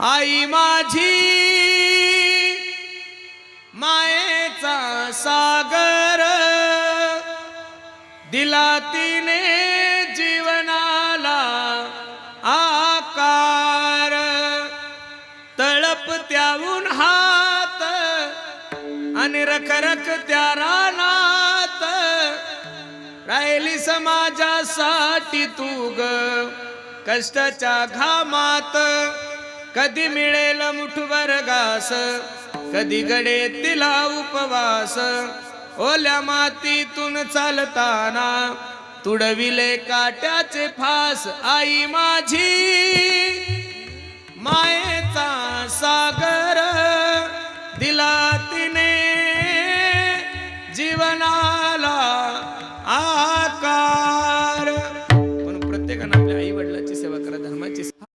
आई माझी मायेचा सागर दिला तिने जीवनाला आकार. तळप त्याहून हात आणि रखरख त्या रानात. राहिली समाजासाठी तू ग कष्टाच्या घामात. कधी मिळेल मुठभर घास कधी गडे तिला उपवास. ओल्या मातीतून चालताना तुडविले काट्याचे फास. आई माझी मायेचा सागर दिला तिने जीवना